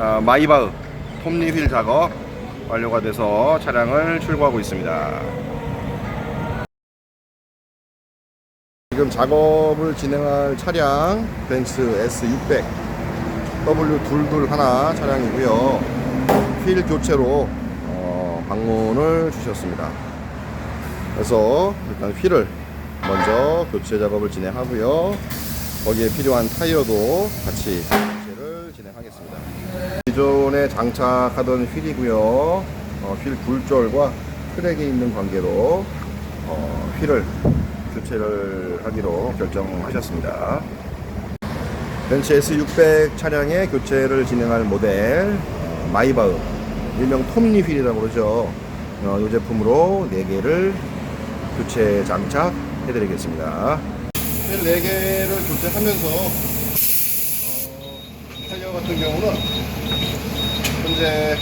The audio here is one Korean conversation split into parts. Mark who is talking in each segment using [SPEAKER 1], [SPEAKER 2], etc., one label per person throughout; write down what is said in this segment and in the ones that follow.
[SPEAKER 1] 어, 마이바흐 톱니 휠 작업 완료가 돼서 차량을 출고하고 있습니다. 지금 작업을 진행할 차량 벤츠 S600 W22 하나 차량이고요. 휠 교체로 어, 방문을 주셨습니다. 그래서 일단 휠을 먼저 교체 작업을 진행하고요. 거기에 필요한 타이어도 같이 교체를 진행하겠습니다. 기존에 장착하던 휠이고요. 어, 휠 굴절과 크랙이 있는 관계로 어, 휠을 교체를 하기로 결정하셨습니다. 벤츠 S600 차량의 교체를 진행할 모델 어, 마이바흐 일명 톱니 휠이라고 그러죠. 어, 이 제품으로 4개를 교체 장착해 드리겠습니다. 휠 4개를 교체하면서 어, 타이어 같은 경우는 현재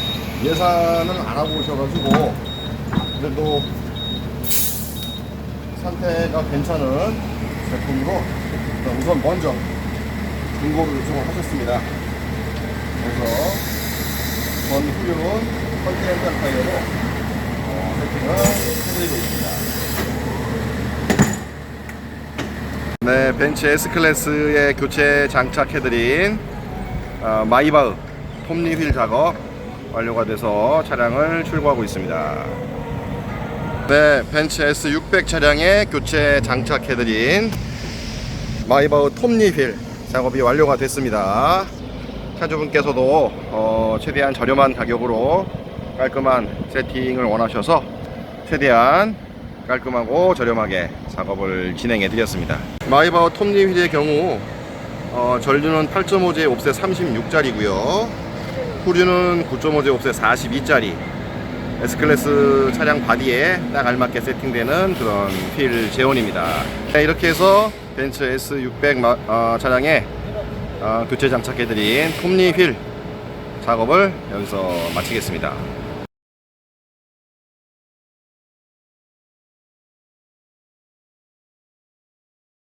[SPEAKER 1] 예산을 안 하고 오셔가지고 그래도 상태가 괜찮은 제품으로 우선 먼저 중고를 요청을 하셨습니다. 그래서 전 후륜은 컨티넨탈 타이어로 어, 세팅을 해드리고 있습니다. 네, 벤츠 S클래스에 교체 장착해드린 어, 마이바흐 톱니 휠 작업 완료가 돼서 차량을 출고하고 있습니다. 네, 벤츠 S600 차량에 교체 장착해드린 마이바흐 톱니 휠 작업이 완료가 됐습니다. 차주분께서도 어, 최대한 저렴한 가격으로 깔끔한 세팅을 원하셔서 최대한 깔끔하고 저렴하게 작업을 진행해 드렸습니다. 마이바흐 톱니 휠의 경우 어, 전류는 8.5제 옵셋 36짜리고요. 후륜은 9.5제 옵셋 42짜리. S클래스 차량 바디에 딱 알맞게 세팅되는 그런 휠 제온입니다. 네, 이렇게 해서 벤츠 S600 마- 어, 차량에 어, 교체 장착해드린 톱니 휠 작업을 여기서 마치겠습니다.